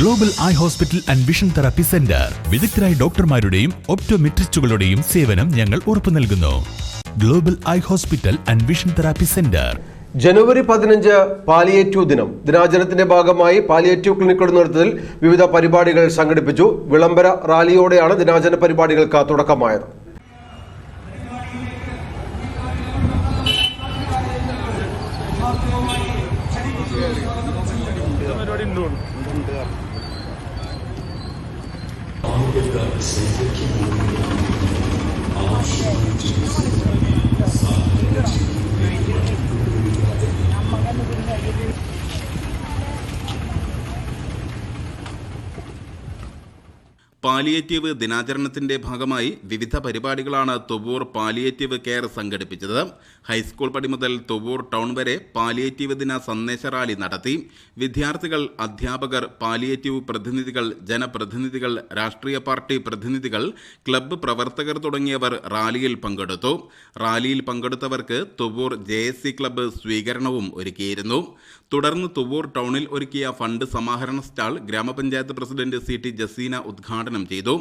Global eye hospital and vision therapy centre വിദഗ്ധരായ ഡോക്ടർമാരുടെയും ഒപ്റ്റോമെട്രിസ്റ്റുകളുടെയും സേവനം ഞങ്ങൾ ഉറപ്പു നൽകുന്നു. Global eye hospital and vision therapy centre ജനുവരി പതിനഞ്ച് പാലിയേറ്റീവ് ദിനം. ദിനാചരണത്തിന്റെ ഭാഗമായി പാലിയേറ്റീവ് ക്ലിനിക്കുകളുടെ നേതൃത്വത്തിൽ വിവിധ പരിപാടികൾ സംഘടിപ്പിച്ചു. വിളംബര റാലിയോടെയാണ് ദിനാചരണ പരിപാടികൾക്ക് തുടക്കമായത്. പാലിയേറ്റീവ് ദിനാചരണത്തിന്റെ ഭാഗമായി വിവിധ പരിപാടികളാണ് തൊവൂർ പാലിയേറ്റീവ് കെയർ സംഘടിപ്പിച്ചത്. ഹൈസ്കൂൾ പടി മുതൽ തൊവൂർ ടൗൺ വരെ പാലിയേറ്റീവ് ദിന സന്ദേശ റാലി നടത്തി. വിദ്യാർത്ഥികൾ അധ്യാപകർ പാലിയേറ്റീവ് പ്രതിനിധികൾ ജനപ്രതിനിധികൾ രാഷ്ട്രീയ പാർട്ടി പ്രതിനിധികൾ ക്ലബ്ബ് പ്രവർത്തകർ തുടങ്ങിയവർ റാലിയിൽ പങ്കെടുത്തു. റാലിയിൽ പങ്കെടുത്തവർക്ക് തൊവൂർ ജെ ക്ലബ്ബ് സ്വീകരണവും ഒരുക്കിയിരുന്നു. തുടർന്ന് തുവൂർ ടൗണിൽ ഒരുക്കിയ ഫണ്ട് സമാഹരണ സ്റ്റാൾ ഗ്രാമപഞ്ചായത്ത് പ്രസിഡന്റ് സി ടി ജസീന ഉദ്ഘാടനം ചെയ്തു.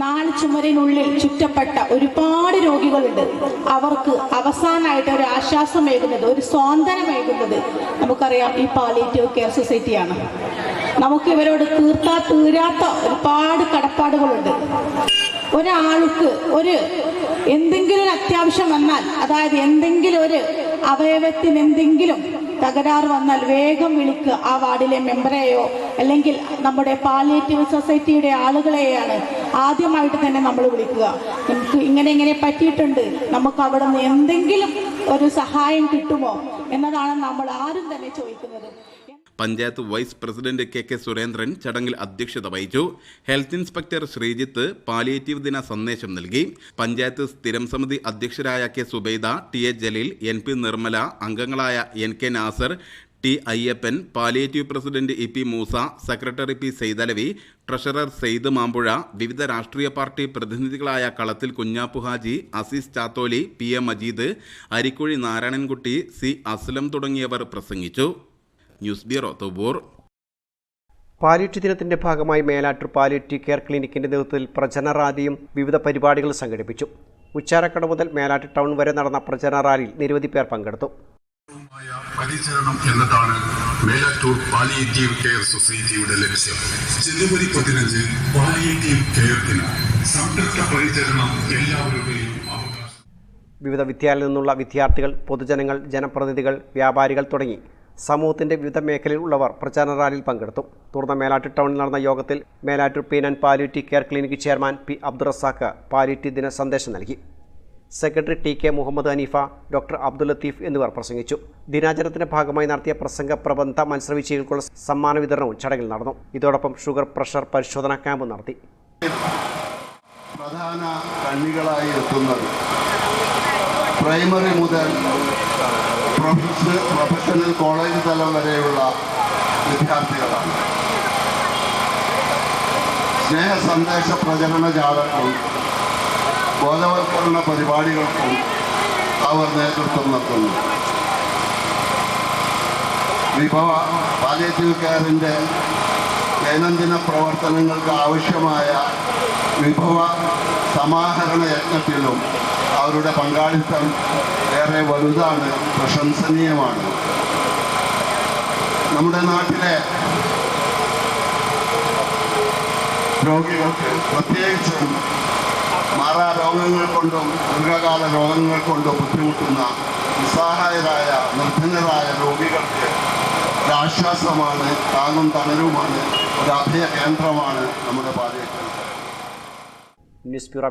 നാല് ചുമരിനുള്ളിൽ ചുറ്റപ്പെട്ട ഒരുപാട് രോഗികളുണ്ട്. അവർക്ക് അവസാനമായിട്ട് ഒരു ആശ്വാസമേകുന്നത് ഒരു സ്വാന്തനമേകുന്നത് നമുക്കറിയാം ഈ പാലിയേറ്റീവ് കെയർ സൊസൈറ്റിയാണ് നമുക്ക് ഇവരോട് തീർത്താ തീരാത്ത ഒരുപാട് കടപ്പാടുകളുണ്ട്. ഒരാൾക്ക് ഒരു എന്തെങ്കിലും ഒരു അത്യാവശ്യം വന്നാൽ അതായത് എന്തെങ്കിലും ഒരു അവയവത്തിന് എന്തെങ്കിലും തകരാറ് വന്നാൽ വേഗം വിളിക്കുക ആ വാർഡിലെ മെമ്പറെയോ അല്ലെങ്കിൽ നമ്മുടെ പാലിയേറ്റീവ് സൊസൈറ്റിയുടെ ആളുകളെയാണ് ആദ്യമായിട്ട് തന്നെ നമ്മൾ വിളിക്കുക. നമുക്ക് ഇങ്ങനെ ഇങ്ങനെ പറ്റിയിട്ടുണ്ട്. നമുക്ക് അവിടെ നിന്ന് എന്തെങ്കിലും ഒരു സഹായം കിട്ടുമോ എന്നതാണ് നമ്മൾ ആരും തന്നെ ചോദിക്കുന്നത്. Panchayat vice president K K Surendran ചടങ്ങിൽ അധ്യക്ഷത വഹിച്ചു. ഹെൽത്ത് ഇൻസ്പെക്ടർ ശ്രീജിത്ത് പാലിയേറ്റീവ് ദിന സന്ദേശം നൽകി. പഞ്ചായത്ത് സ്ഥിരം സമിതി അധ്യക്ഷരായ K Subaida T A Jaleel N P Nirmala അംഗങ്ങളായ N K Nasar T Ayyappan palliative president E P Moosa secretary P Saithalavi treasurer Sayed Mampuzha വിവിധ രാഷ്ട്രീയ party പ്രതിനിധികളായ Kalathil Kunhappu Haji Azeez Chatholi P A Majeed Arikkuzhi Narayanankutty C Aslam തുടങ്ങിയവർ പ്രസംഗിച്ചു. News bureau തൊബൂർ പാലിറ്റി ദിനത്തിന്റെ ഭാഗമായി Melattur പാലിറ്റി care ക്ലിനിക്കിന്റെ നേതൃത്വത്തിൽ പ്രചരണ റാലിയും വിവിധ പരിപാടികൾ സംഘടിപ്പിച്ചു. ഉച്ചാരക്കട മുതൽ മേലാറ്റ് ടൗൺ വരെ നടന്ന പ്രചരണ റാലിയിൽ നിരവധി പേർ പങ്കെടുത്തു. പരിചരണം എന്നതാണ് മേലാറ്റൂർ പാലിയേറ്റീവ് കെയർ സൊസൈറ്റിയുടെ ലക്ഷ്യം. ജനുവരി പതിനഞ്ച് പാലിയേറ്റീവ് കെയർ ദിനം. സംതൃപ്ത പരിചരണം എല്ലാവരുടെയും അവകാശം. വിവിധ വിദ്യാലയങ്ങളിൽ നിന്നുള്ള വിദ്യാർത്ഥികൾ പൊതുജനങ്ങൾ ജനപ്രതിനിധികൾ വ്യാപാരികൾ തുടങ്ങി സമൂഹത്തിന്റെ വിവിധ മേഖലയിൽ ഉള്ളവർ പ്രചാരണ റാലിയിൽ പങ്കെടുത്തു. തുടർന്ന് മേലാറ്റൂർ ടൗണിൽ നടന്ന യോഗത്തിൽ Melattur pain and palliative care clinic chairman P Abdurazak palliative ദിന സന്ദേശം നൽകി. Secretary T K Muhammad Haneefa doctor Abdul Latheef എന്നിവർ പ്രസംഗിച്ചു. ദിനാചരണത്തിന്റെ ഭാഗമായി നടത്തിയ പ്രസംഗ പ്രബന്ധ മത്സര വിജയികൾക്കുള്ള സമ്മാന വിതരണവും ചടങ്ങിൽ നടന്നു. ഇതോടൊപ്പം ഷുഗർ പ്രഷർ പരിശോധനാ ക്യാമ്പും നടത്തി. പ്രധാന കണ്ണികളായി എത്തുന്നത് പ്രൈമറി മുതൽ പ്രൊഫഷണൽ പ്രൊഫഷണൽ കോളേജ് തലം വരെയുള്ള വിദ്യാർത്ഥികളാണ്. സ്നേഹ സന്ദേശ പ്രചരണ ജാഥക്കും ബോധവൽക്കരണ പരിപാടികൾക്കും അവർ നേതൃത്വം നൽകുന്നു. വിഭവ പാലിയേറ്റീവ് കെയറിന്റെ ദൈനംദിന പ്രവർത്തനങ്ങൾക്ക് ആവശ്യമായ വിഭവ സമാഹരണ യജ്ഞത്തിലും അവരുടെ പങ്കാളിത്തം ഏറെ വലുതാണ് പ്രശംസനീയമാണ്. നമ്മുടെ നാട്ടിലെ രോഗികൾക്ക് പ്രത്യേകിച്ചും മാറാ രോഗങ്ങൾ കൊണ്ടും ദീർഘകാല രോഗങ്ങൾ കൊണ്ടും ബുദ്ധിമുട്ടുന്ന നിസ്സഹായരായ നിർധനരായ രോഗികൾക്ക് ഒരാശ്വാസമാണ് താങ്ങും തണലുമാണ് ഒരു അഭയ കേന്ദ്രമാണ് നമ്മുടെ palliative news bureau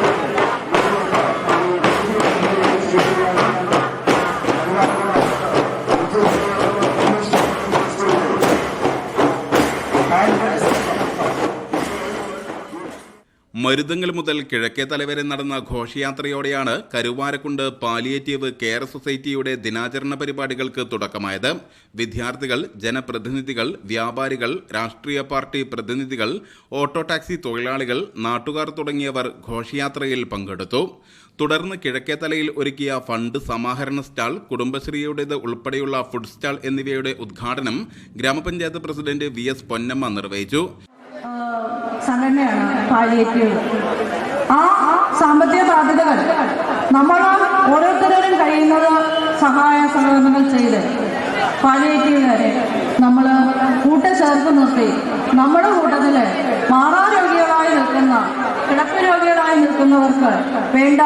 Maruthangal മുതൽ കിഴക്കേ തലവരെ നടന്ന ഘോഷയാത്രയോടെയാണ് കരുവാരക്കുണ്ട് പാലിയേറ്റീവ് കെയർ സൊസൈറ്റിയുടെ ദിനാചരണ പരിപാടികൾക്ക് തുടക്കമായത്. വിദ്യാർത്ഥികൾ ജനപ്രതിനിധികൾ വ്യാപാരികൾ രാഷ്ട്രീയ പാർട്ടി പ്രതിനിധികൾ ഓട്ടോ ടാക്സി തൊഴിലാളികൾ നാട്ടുകാർ തുടങ്ങിയവർ ഘോഷയാത്രയിൽ പങ്കെടുത്തു. തുടർന്ന് കിഴക്കേത്തലയിൽ ഒരുക്കിയ ഫണ്ട് സമാഹരണ സ്റ്റാൾ കുടുംബശ്രീയുടേത് ഉൾപ്പെടെയുള്ള ഫുഡ് സ്റ്റാൾ എന്നിവയുടെ ഉദ്ഘാടനം ഗ്രാമപഞ്ചായത്ത് പ്രസിഡന്റ് വി എസ് പൊന്നമ്മ നിർവഹിച്ചു. സംഘടനയാണ് പാലിയേറ്റീവ് ആ സാമ്പത്തിക ബാധ്യതകൾ. നമ്മൾ ഓരോരുത്തരും കഴിയുന്നത് സഹായ സഹകരണങ്ങൾ ചെയ്ത് പാലിയേറ്റീവുകാരെ നമ്മൾ കൂട്ടച്ചേർത്ത് നിർത്തി. നമ്മുടെ കൂട്ടത്തിൽ മാറാരോഗികളായി നിൽക്കുന്ന കിടപ്പ് രോഗികളായി നിൽക്കുന്നവർക്ക് വേണ്ട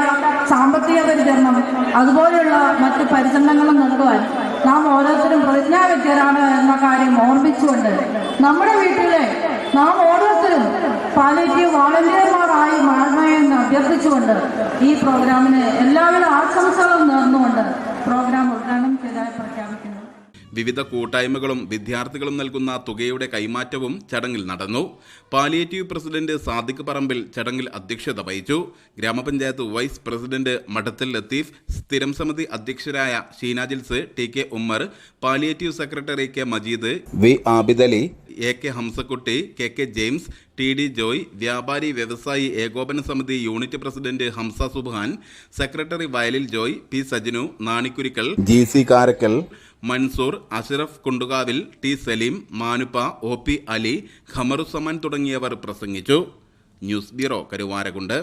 സാമ്പത്തിക പരിചരണം അതുപോലെയുള്ള മറ്റ് പരിചരണങ്ങളും നൽകുവാൻ നാം ഓരോരുത്തരും പ്രതിജ്ഞാബദ്ധരാണ് എന്ന കാര്യം ഓർമ്മിച്ചുകൊണ്ട് നമ്മുടെ വീട്ടിലെ നാം ഓരോരുത്തരും പാലിറ്റീവ് വോളണ്ടിയർമാരായി മാറണമെന്ന് അഭ്യർത്ഥിച്ചുകൊണ്ട് ഈ പ്രോഗ്രാമിന് എല്ലാവിധ ആശംസകളും നേർന്നുകൊണ്ട് പ്രോഗ്രാം ഉദ്ഘാടനം ചെയ്തതായി പ്രഖ്യാപിക്കുന്നു. വിവിധ കൂട്ടായ്മകളും വിദ്യാർത്ഥികളും നൽകുന്ന തുകയുടെ കൈമാറ്റവും ചടങ്ങിൽ നടന്നു. പാലിയേറ്റീവ് പ്രസിഡന്റ് സാദിഖ് പറമ്പിൽ ചടങ്ങിൽ അധ്യക്ഷത വഹിച്ചു. ഗ്രാമപഞ്ചായത്ത് വൈസ് പ്രസിഡന്റ് മഠത്തിൽ ലത്തീഫ് സ്ഥിരം സമിതി അധ്യക്ഷരായ Sheena Jils T K Ummer palliative secretary K Majeed V Abidali A K Hamzakutty K K James T D Joy വ്യാപാരി വ്യവസായി ഏകോപന സമിതി unit president Hamza Subhan secretary Vayalil Joy P Sajinu Nanikurikkal G C Karakkal Mansoor Ashraf Kundukavil T Saleem Manuppa O P Ali Khamaruzaman തുടങ്ങിയവർ പ്രസംഗിച്ചു. News bureau Karuvarakundu.